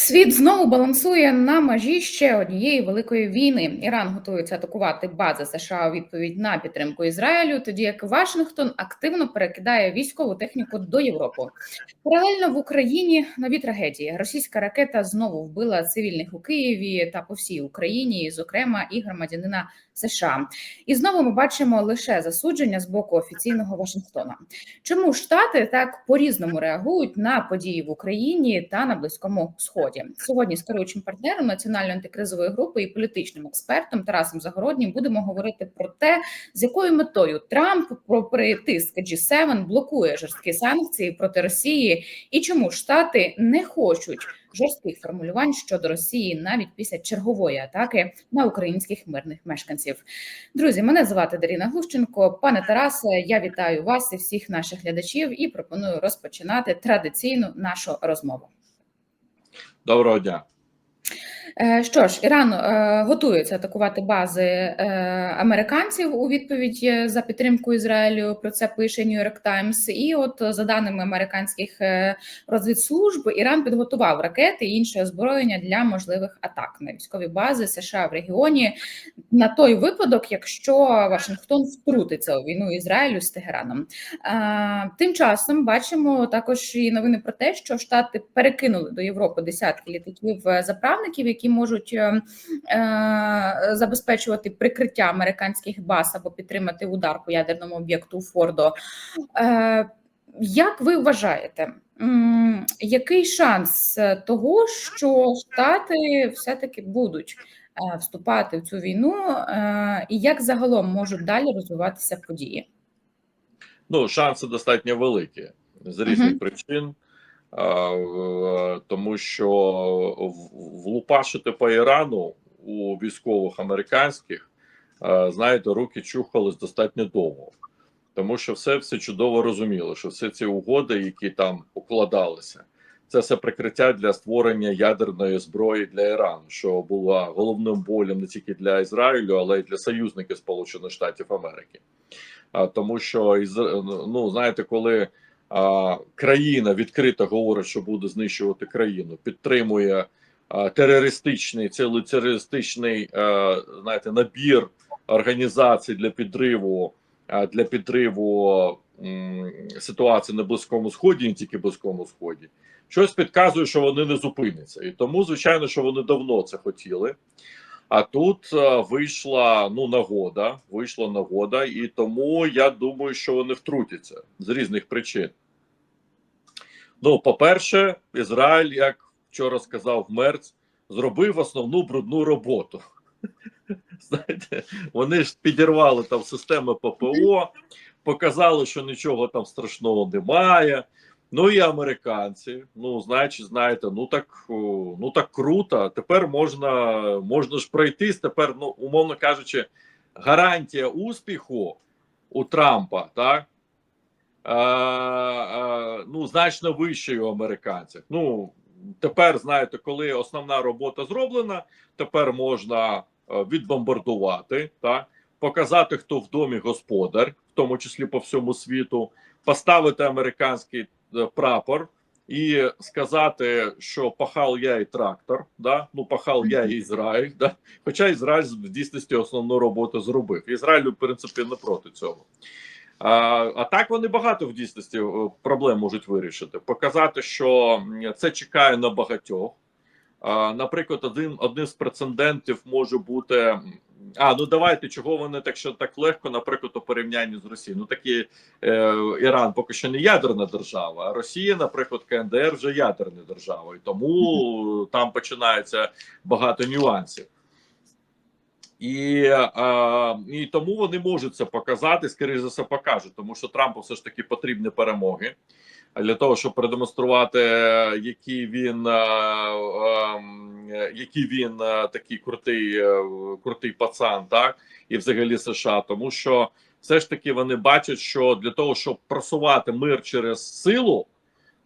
Світ знову балансує на межі ще однієї великої війни. Іран готується атакувати бази США у відповідь на підтримку Ізраїлю, тоді як Вашингтон активно перекидає військову техніку до Європи. Паралельно в Україні нові трагедії. Російська ракета знову вбила цивільних у Києві та по всій Україні, зокрема і громадянина США. І знову ми бачимо лише засудження з боку офіційного Вашингтона. Чому штати так по різному реагують на події в Україні та на близькому сході? Сьогодні з керуючим партнером національної антикризової групи і політичним експертом Тарасом Загороднім будемо говорити про те, з якою метою Трамп попри тиск G7 блокує жорсткі санкції проти Росії, і чому штати не хочуть жорстких формулювань щодо Росії навіть після чергової атаки на українських мирних мешканців. Друзі, мене звати Даріна Глущенко. Пане Тарасе, я вітаю вас і всіх наших глядачів і пропоную розпочинати традиційну нашу розмову. Доброго дня. Е, Що ж, Іран е, готується атакувати бази е, американців у відповідь за підтримку Ізраїлю. Про це пише New York Times. І от за даними американських розвідслужб, Іран підготував ракети і інше озброєння для можливих атак на військові бази США в регіоні на той випадок, якщо Вашингтон втрутиться у війну Ізраїлю з Тегераном. Тим часом бачимо також і новини про те, що штати перекинули до Європи десятки літаків е, заправників, які можуть е, е, забезпечувати прикриття американських баз або підтримати удар по ядерному об'єкту Фордо. Як ви вважаєте, який шанс того, що Штати все-таки будуть вступати в цю війну, е, і як загалом можуть далі розвиватися події? Ну, шанси достатньо великі з різних Мгм. причин, тому що влупашити по Ірану у військових американських, знаєте, руки чухались достатньо довго. Тому що все все чудово розуміло, що всі ці угоди, які там укладалися, це все прикриття для створення ядерної зброї для Ірану, що була головним болем не тільки для Ізраїлю, але й для союзників Сполучених Штатів Америки. А, тому що ну знаєте, коли а, країна відкрито говорить, що буде знищувати країну, підтримує а, терористичний цілий терористичний а, знаєте, набір організацій для підриву а, для підриву ситуації на близькому сході, не тільки близькому сході, щось підказує, що вони не зупиняться, і тому звичайно, що вони давно це хотіли. А тут е, вийшла ну нагода, вийшла нагода, і тому я думаю, що вони втрутяться з різних причин. Ну, по-перше, Ізраїль, як вчора сказав Мерц, зробив основну брудну роботу. Знаєте, вони ж підірвали там системи ППО, показали, що нічого там страшного немає. Ну і американці, ну значить, знаєте, ну так ну так круто. Тепер можна можна ж пройтись. Тепер, ну умовно кажучи, гарантія успіху у Трампа, так е, е, ну значно вища у американців. Ну тепер знаєте, коли основна робота зроблена, тепер можна е, відбомбардувати, так показати, хто в домі господар, тому числі по всьому світу, поставити американський е, прапор і сказати, що пахав я і трактор, да? ну пахав я і Ізраїль. Да? Хоча Ізраїль в дійсності основну роботу зробив. Ізраїль, в принципі, не проти цього. А, а так вони багато в дійсності е, проблем можуть вирішити. Показати, що це чекає на багатьох. А, наприклад, один, одним з прецедентів може бути. А, ну давайте, чого вони так що так легко, наприклад, у порівнянні з Росією. Ну такі е, Іран поки що не ядерна держава, а Росія, наприклад, КНДР вже ядерна держава, і тому там починається багато нюансів. І, е, і тому вони можуть це показати, скоріше за все покажуть, тому що Трампу все ж таки потрібні перемоги для того, щоб продемонструвати, який він е, е, який він е, такий крутий, е, крутий пацан, так і взагалі США, тому що все ж таки вони бачать, що для того, щоб просувати мир через силу,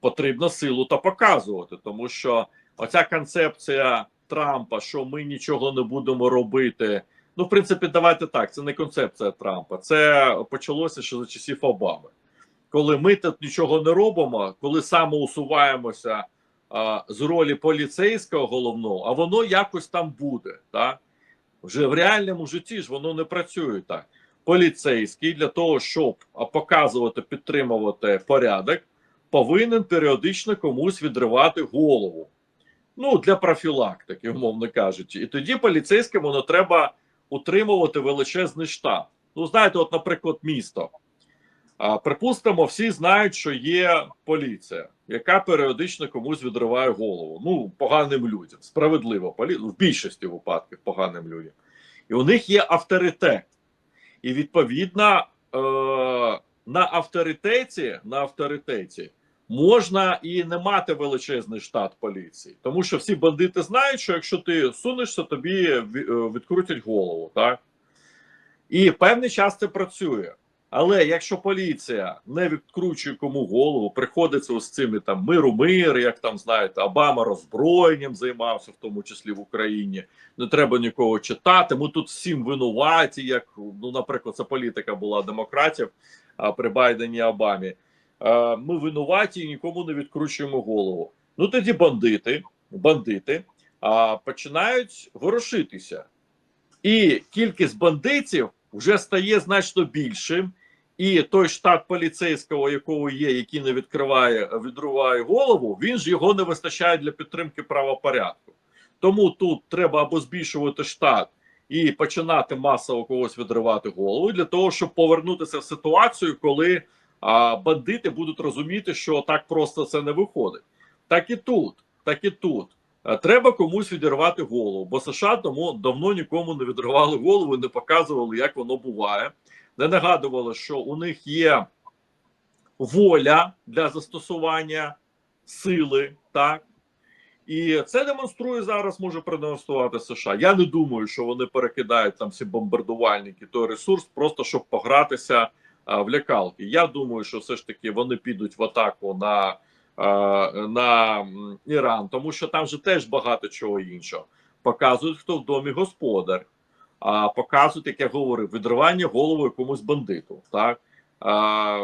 потрібно силу та показувати, тому що оця концепція Трампа, що ми нічого не будемо робити. Ну, в принципі, давайте так. Це не концепція Трампа. Це почалося ще за часів Обами. Коли ми тут нічого не робимо, коли самоусуваємося з ролі поліцейського головного, а воно якось там буде. Так? Вже в реальному житті ж воно не працює так. Поліцейський для того, щоб показувати, підтримувати порядок, повинен періодично комусь відривати голову. Ну, для профілактики, умовно кажучи. І тоді поліцейському не треба утримувати величезний штат. Ну, знаєте, от, наприклад, місто. А, припустимо, всі знають, що є поліція, яка періодично комусь відриває голову. Ну, поганим людям. Справедливо, в більшості випадків поганим людям. І у них є авторитет. І відповідно е- на авторитеті, на авторитеті можна і не мати величезний штат поліції, тому що всі бандити знають, що якщо ти сунешся, тобі е, відкрутять голову, так? І певний час це працює. Але якщо поліція не відкручує кому голову, приходиться ось цими там миру мир, як там знаєте, Обама роззброєнням займався, в тому числі в Україні. Не треба нікого читати. Ми тут всім винуваті, як ну, наприклад, це політика була демократів а, при Байдені Обамі. Ми винуваті і нікому не відкручуємо голову. Ну тоді бандити, бандити а, починають ворушитися. І кількість бандитів вже стає значно більшим. І той штат поліцейського, якого є, який не відкриває, відриває голову, він ж його не вистачає для підтримки правопорядку. Тому тут треба або збільшувати штат і починати масово когось відривати голову для того, щоб повернутися в ситуацію, коли а, бандити будуть розуміти, що так просто це не виходить. Так і тут, так і тут. Е, Треба комусь відірвати голову, бо США тому давно нікому не відривали голову, і не показували, як воно буває. Не нагадували, що у них є воля для застосування сили, так і це демонструє зараз, може продемонструвати США. Я не думаю, що вони перекидають там всі бомбардувальники той ресурс, просто щоб погратися а, в лякалки. Я думаю, що все ж таки вони підуть в атаку на, а, на Іран, тому що там же теж багато чого іншого. Показують, хто в домі господар, а показують, як я говорив, відривання голови якомусь бандиту. Так а,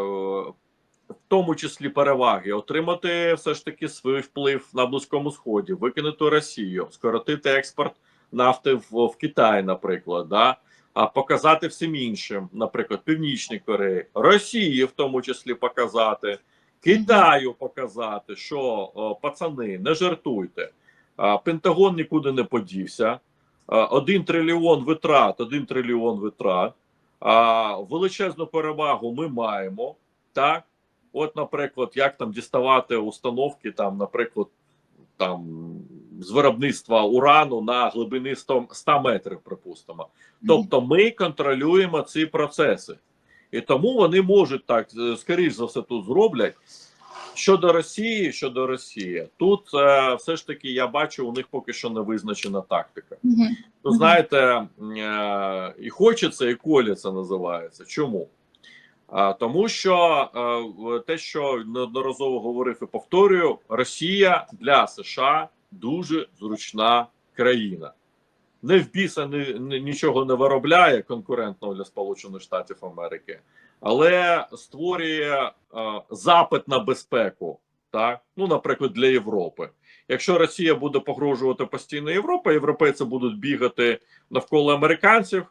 в тому числі переваги, отримати все ж таки свій вплив на близькому сході, викинути Росію, скоротити експорт нафти в, в Китай, наприклад, да? а показати всім іншим, наприклад, Північній Кореї, Росії, в тому числі показати, Китаю показати, що о, пацани, не жартуйте. А, Пентагон нікуди не подівся. А, Один трильйон витрат, один трильйон витрат. А, величезну перевагу ми маємо. Так, от, наприклад, як там діставати установки, там, наприклад, там з виробництва урану на глибини 100, 100 метрів, припустимо. Тобто, ми контролюємо ці процеси, і тому вони можуть так е, скоріш за все тут зроблять. Щодо Росії, щодо Росії, тут е, все ж таки я бачу, у них поки що не визначена тактика. Мгм. Ну, знаєте, е, і хочеться, і коляться називається. Чому? А, тому що е, те, що неодноразово говорив і повторюю, Росія для США дуже зручна країна. Не в біса ні, ні- нічого не виробляє конкурентного для Сполучених Штатів Америки, але створює е, запит на безпеку, так? Ну, наприклад, для Європи. Якщо Росія буде погрожувати постійно Європі, європейці будуть бігати навколо американців.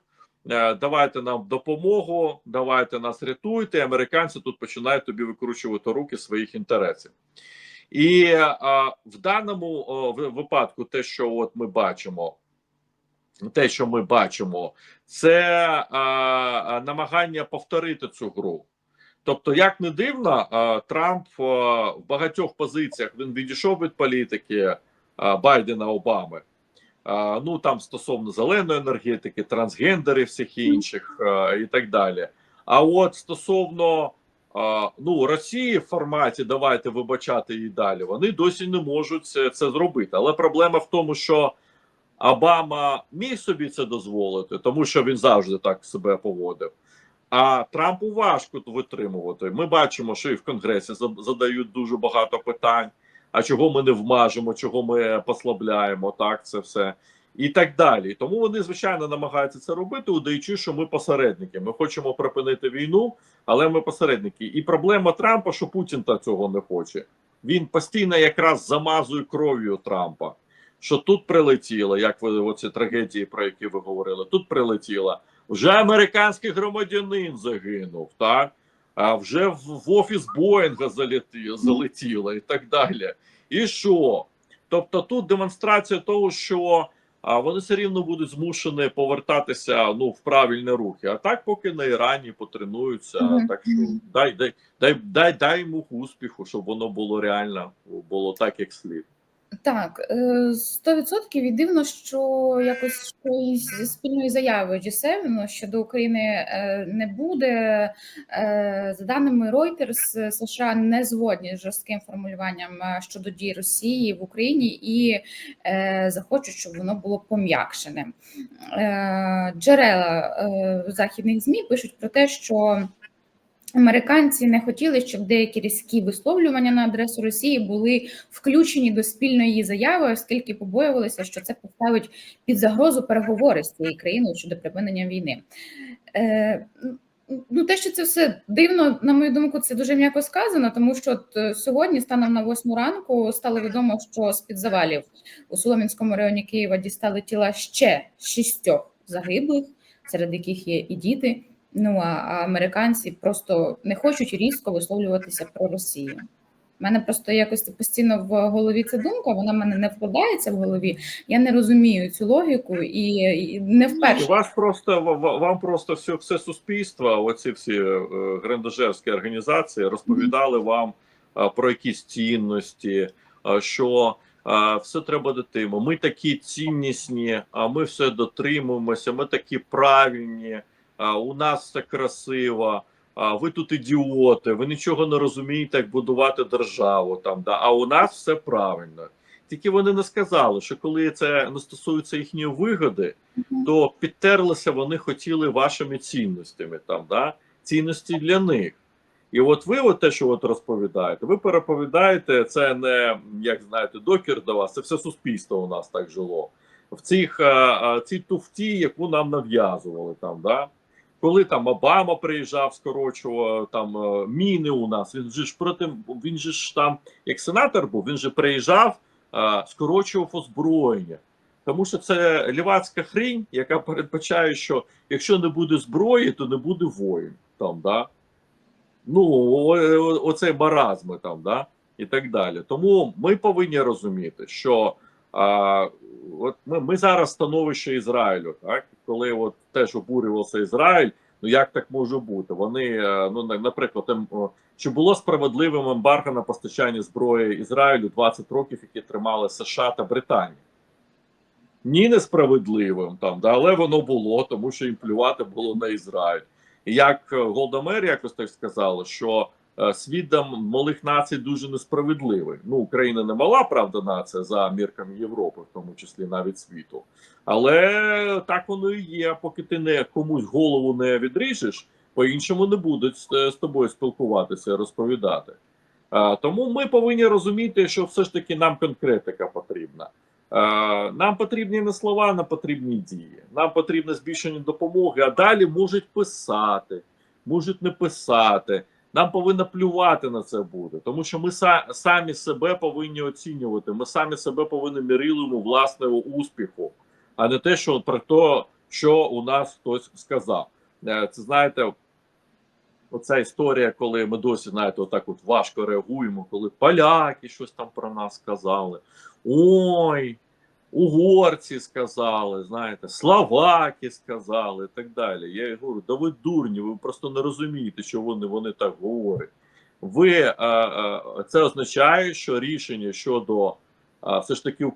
е, Давайте нам допомогу, давайте нас рятуйте. Американці тут починають тобі викручувати руки своїх інтересів. І а, в даному в- випадку, те, що от ми бачимо, те, що ми бачимо, це а, намагання повторити цю гру. Тобто, як не дивно, Трамп в багатьох позиціях він відійшов від політики Байдена Обами. Ну там стосовно зеленої енергетики, трансгендерів, всіх інших і так далі. А от стосовно ну Росії в форматі давайте вибачати її далі, вони досі не можуть це зробити. Але проблема в тому, що Обама міг собі це дозволити, тому що він завжди так себе поводив. А Трампу важко витримувати. Ми бачимо, що і в Конгресі за- задають дуже багато питань. А чого ми не вмажемо, чого ми послабляємо, так це все і так далі. Тому вони звичайно намагаються це робити, удаючи, що ми посередники. Ми хочемо припинити війну, але ми посередники. І проблема Трампа, що Путін та цього не хоче. він постійно якраз замазує кров'ю Трампа. Що тут прилетіло, як ви оці трагедії, про які ви говорили, тут прилетіло. Вже американський громадянин загинув, так? А вже в, в офіс Боїнга залетіло і так далі. І що? Тобто тут демонстрація того, що а, вони все рівно будуть змушені повертатися ну, в правильні рухи. А так, поки на Ірані потренуються, Мгм. так що дай, дай, дай, дай, дай йому успіху, щоб воно було реально, було так, як слід. Так, е, 100% і дивно, що якось зі спільної заяви G7 щодо України е, не буде. Е, За даними Reuters, США не згодні з жорстким формулюванням е, щодо дій Росії в Україні і е, захочуть, щоб воно було пом'якшене. Е, Джерела е, західних ЗМІ пишуть про те, що Американці не хотіли, щоб деякі різкі висловлювання на адресу Росії були включені до спільної заяви, оскільки побоювалися, що це поставить під загрозу переговори з цією країною щодо припинення війни. Е, Ну, те, що це все дивно, на мою думку, це дуже м'яко сказано, тому що от е, сьогодні, станом на восьму ранку, стало відомо, що з під завалів у Солом'янському районі Києва дістали тіла ще шістьох загиблих, серед яких є і діти. Ну а, американці просто не хочуть різко висловлюватися про Росію. У мене просто якось постійно в голові ця думка, вона в мене не вкладається в голові. Я не розумію цю логіку і, не вперше. вас просто ва- ва- вам просто все, все суспільство, оці всі е, грандожерські організації розповідали вам е, про якісь цінності, що все треба дотримати. Ми такі ціннісні, а ми все дотримуємося. Ми такі правильні. А У нас все красиво. А ви тут ідіоти, ви нічого не розумієте, як будувати державу там. Да? А у нас все правильно. Тільки вони не сказали, що коли це не стосується їхньої вигоди, то підтерлися вони хотіли вашими цінностями там, да? цінності для них. І от ви, от те, що от розповідаєте, ви переповідаєте, це не як знаєте, докір до вас, це все суспільство у нас так жило. В цих цій туфті, яку нам нав'язували там, да? Коли там Обама приїжджав, скорочував там е, міни у нас. Він же ж проти він же ж там, як сенатор був, він же приїжджав, е, скорочував озброєння. Тому що це лівацька хрінь, яка передбачає, що якщо не буде зброї, то не буде воїн. Там, да? Ну, оцей маразми там, да? і так далі. Тому ми повинні розуміти, що а, от ми, ми зараз становище Ізраїлю, так? коли от теж обурювався Ізраїль, ну як так може бути? Вони, е, ну, наприклад, о, чи було справедливим ембарго на постачання зброї Ізраїлю 20 років, які тримали США та Британія? Ні, несправедливим там, да, але воно було, тому що їм плювати було на Ізраїль. І як е, Голдомер якось так сказала, що е, світ для малих націй дуже несправедливий. Ну, Україна не мала, правда, нація за мірками Європи, в тому числі навіть світу. Але так воно і є. Поки ти не комусь голову не відріжеш, по-іншому не будуть з, тобою спілкуватися, розповідати. Тому ми повинні розуміти, що все ж таки нам конкретика потрібна. Е, Нам потрібні не слова, нам потрібні дії. Нам потрібне збільшення допомоги, а далі можуть писати, можуть не писати. Нам повинно плювати на це буде, тому що ми са- самі себе повинні оцінювати. Ми самі себе повинні мірилимо власного успіху, а не те, що про те, що у нас хтось сказав. Е, Це знаєте, оця історія, коли ми досі знаєте, отак от важко реагуємо, коли поляки щось там про нас сказали. Ой, угорці сказали, знаєте, словаки сказали і так далі. Я їй говорю, да ви дурні, ви просто не розумієте, що вони, вони так говорять. Ви е, е, це означає, що рішення щодо е, все ж таки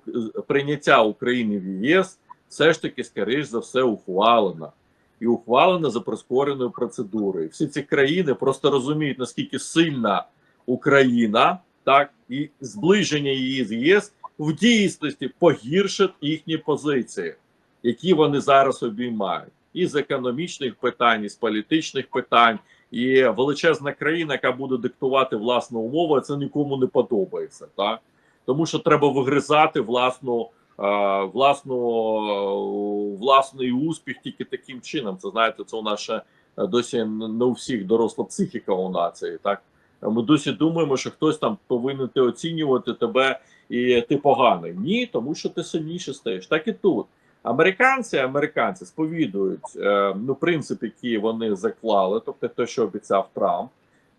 прийняття України в ЄС все ж таки, скоріш за все, ухвалено. І ухвалено за прискореною процедурою. Всі ці країни просто розуміють, наскільки сильна Україна, так і зближення її з ЄС в дійсності погіршить їхні позиції, які вони зараз обіймають, і з економічних питань, і з політичних питань, і величезна країна, яка буде диктувати власну умову, це нікому не подобається, так тому що треба вигризати власну. е, Власну е, власний успіх тільки таким чином. Це знаєте, це у нас ще е, досі не у всіх доросла психіка у нації, так Ми досі думаємо, що хтось там повинен ти оцінювати тебе і ти поганий. Ні, тому що ти сильніше стаєш. Так і тут. Американці, американці сповідують е, ну принцип, який вони заклали, тобто те, що обіцяв Трамп.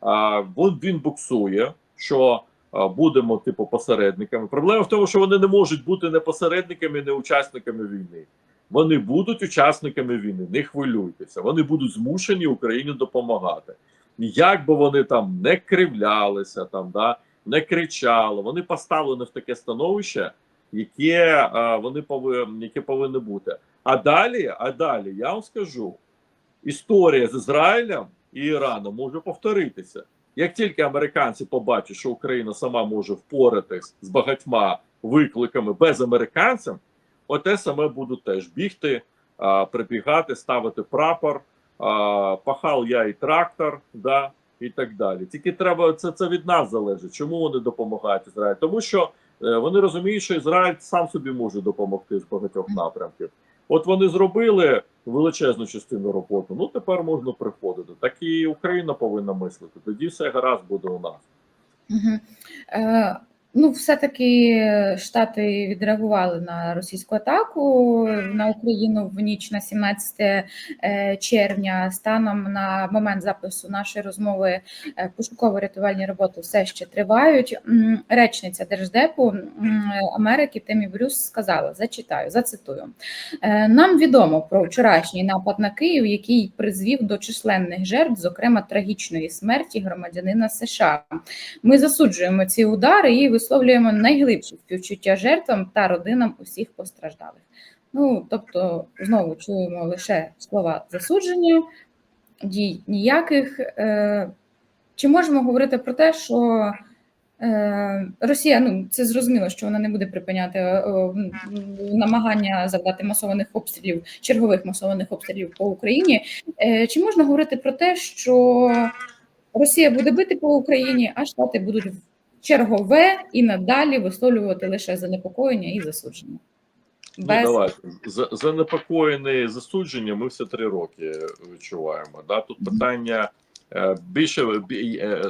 А він, буксує, що а, будемо типу посередниками. Проблема в тому, що вони не можуть бути не посередниками, не учасниками війни. Вони будуть учасниками війни, не хвилюйтеся. Вони будуть змушені Україні допомагати. Як би вони там не кривлялися, там да не кричали, вони поставлені в таке становище, яке а, вони повинні, яке повинно бути. А далі, а далі я вам скажу: історія з Ізраїлем і Іраном може повторитися. Як тільки американці побачать, що Україна сама може впоратись з багатьма викликами без американців, оте саме будуть теж бігти, а, прибігати, ставити прапор, а, пахал я і трактор, да, і так далі. Тільки треба це, це від нас залежить. Чому вони допомагають Ізраїлю? Тому що е, вони розуміють, що Ізраїль сам собі може допомогти з багатьох напрямків. От вони зробили величезну частину роботи. Ну тепер можна приходити. Так і Україна повинна мислити. Тоді все гаразд буде у нас. Угу. Е, ну, все-таки Штати відреагували на російську атаку на Україну в ніч на 17 е, червня. Станом на момент запису нашої розмови е, пошуково-рятувальні роботи все ще тривають. Речниця Держдепу Америки Темі Брюс сказала: зачитаю, зацитую. Е, Нам відомо про вчорашній напад на Київ, який призвів до численних жертв, зокрема трагічної смерті громадянина США. Ми засуджуємо ці удари і висловлюємо найглибші співчуття жертвам та родинам усіх постраждалих. Ну тобто, знову чуємо лише слова засудження, дій ніяких. Е, Чи можемо говорити про те, що е, Росія, ну це зрозуміло, що вона не буде припиняти е, намагання завдати масованих обстрілів, чергових масованих обстрілів по Україні. Чи можна говорити про те, що Росія буде бити по Україні, а Штати будуть чергове і надалі висловлювати лише занепокоєння і засудження? Ну, Без давайте За- занепокоєне засудження. Ми все три роки відчуваємо. Да? Тут питання е, більше бі- е,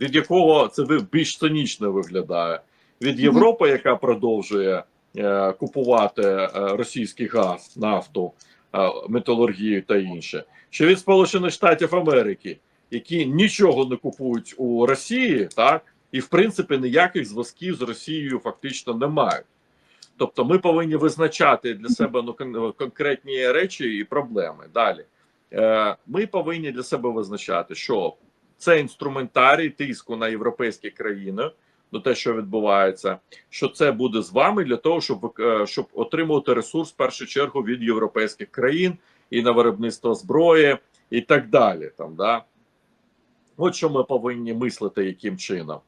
від якого це більш цинічно виглядає від Європи, яка продовжує е, купувати е, російський газ, нафту, е, металургію та інше, чи від Сполучених Штатів Америки, які нічого не купують у Росії, так і в принципі ніяких зв'язків з Росією фактично не мають. Тобто ми повинні визначати для себе ну, конкретні речі і проблеми. Далі е, ми повинні для себе визначати, що це інструментарій тиску на європейські країни, до те, що відбувається, що це буде з вами для того, щоб е, щоб отримувати ресурс в першу чергу від європейських країн і на виробництво зброї, і так далі. Там да от що ми повинні мислити, яким чином.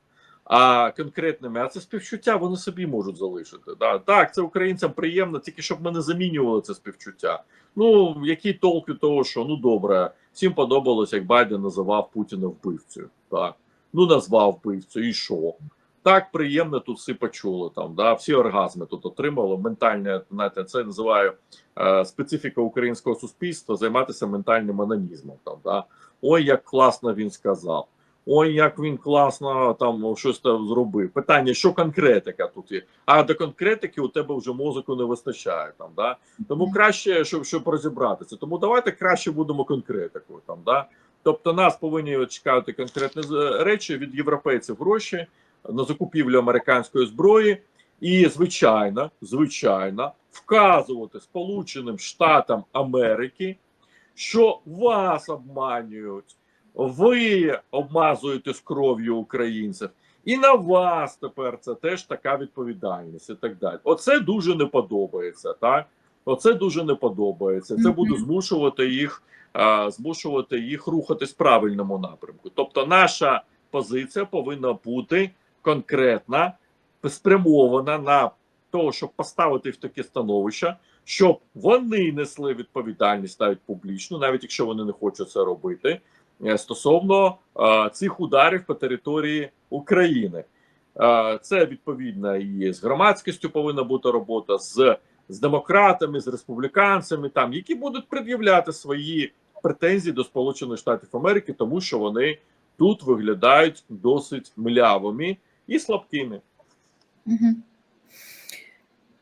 А конкретними, а це співчуття вони собі можуть залишити. Да. Так, це українцям приємно, тільки щоб ми не замінювали це співчуття. Ну який толк від того, що ну добре, всім подобалось, як Байден називав Путіна вбивцею. Так, ну назвав вбивцю, і що? Так приємно тут всі почули там. Да, всі оргазми тут отримали. Ментальне, знаєте, це називаю е, специфіка українського суспільства займатися ментальним анонізмом. Там да, ой, як класно він сказав. Ой, як він класно там щось там зробив. Питання, що конкретика тут є? А до конкретики у тебе вже мозоку не вистачає. Там, да? Тому краще, щоб, щоб розібратися. Тому давайте краще будемо конкретикою. Там, да? Тобто нас повинні чекати конкретні з- речі від європейців гроші на закупівлю американської зброї. І, звичайно, звичайно, вказувати Сполученим Штатам Америки, що вас обманюють ви обмазуєте з кров'ю українців, і на вас тепер це теж така відповідальність, і так далі. Оце дуже не подобається. Так, оце дуже не подобається. Це буде змушувати їх, а, змушувати їх рухатись в правильному напрямку. Тобто, наша позиція повинна бути конкретна, спрямована на того, щоб поставити в таке становище, щоб вони несли відповідальність навіть публічно, навіть якщо вони не хочуть це робити стосовно е, цих ударів по території України. Е, це відповідно і з громадськістю повинна бути робота з, з демократами, з республіканцями, там які будуть пред'являти свої претензії до Сполучених Штатів Америки, тому що вони тут виглядають досить млявими і слабкими. Угу.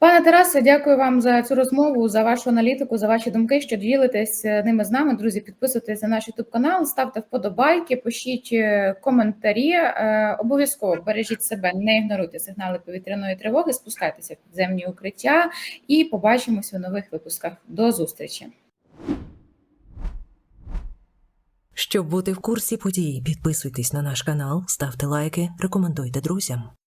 Пане Тарасе, дякую вам за цю розмову, за вашу аналітику, за ваші думки, що ділитесь е, ними з нами. Друзі, підписуйтесь на наш youtube канал, ставте вподобайки, пишіть е, коментарі. Е, Обов'язково бережіть себе, не ігноруйте сигнали повітряної тривоги, спускайтеся в підземні укриття і побачимось у нових випусках. До зустрічі. Щоб бути в курсі подій, підписуйтесь на наш канал, ставте лайки, рекомендуйте друзям.